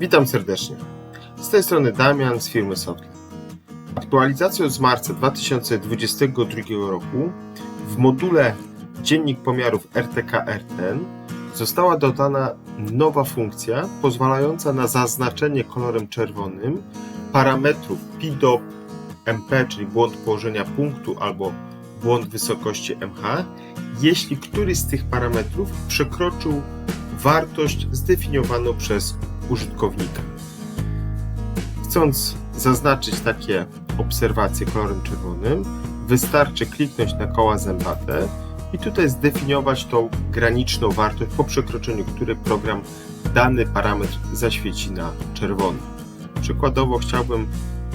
Witam serdecznie. Z tej strony Damian z firmy Softly. Aktualizacją z marca 2022 roku w module Dziennik Pomiarów RTK-RTN została dodana nowa funkcja pozwalająca na zaznaczenie kolorem czerwonym parametrów PIDOP, MP, czyli błąd położenia punktu albo błąd wysokości MH, jeśli któryś z tych parametrów przekroczył wartość zdefiniowaną przez użytkownika. Chcąc zaznaczyć takie obserwacje kolorem czerwonym, wystarczy kliknąć na koła zębate i tutaj zdefiniować tą graniczną wartość, po przekroczeniu której program dany parametr zaświeci na czerwono. Przykładowo chciałbym,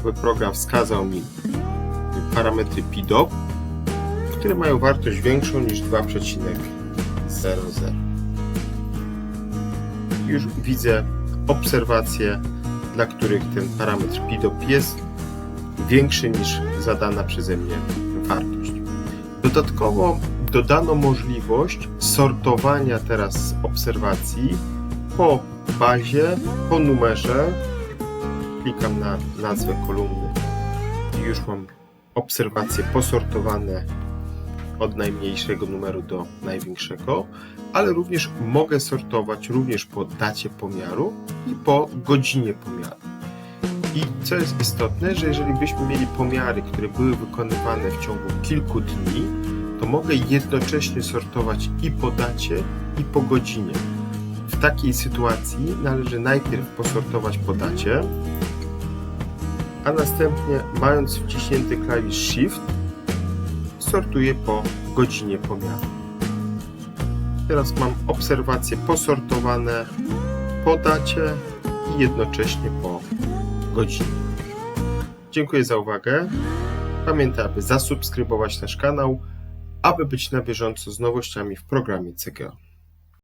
by program wskazał mi parametry PIDOP, które mają wartość większą niż 2,00. Już widzę obserwacje, dla których ten parametr PIDOP jest większy niż zadana przeze mnie wartość. Dodatkowo dodano możliwość sortowania teraz obserwacji po bazie, po numerze. Klikam na nazwę kolumny i już mam obserwacje posortowane od najmniejszego numeru do największego, ale również mogę sortować również po dacie pomiaru i po godzinie pomiaru. I co jest istotne, że jeżeli byśmy mieli pomiary, które były wykonywane w ciągu kilku dni, to mogę jednocześnie sortować i po dacie, i po godzinie. W takiej sytuacji należy najpierw posortować po dacie, a następnie mając wciśnięty klawisz Shift, sortuję po godzinie pomiaru. Teraz mam obserwacje posortowane po dacie i jednocześnie po godzinie. Dziękuję za uwagę. Pamiętaj, aby zasubskrybować nasz kanał, aby być na bieżąco z nowościami w programie CGO.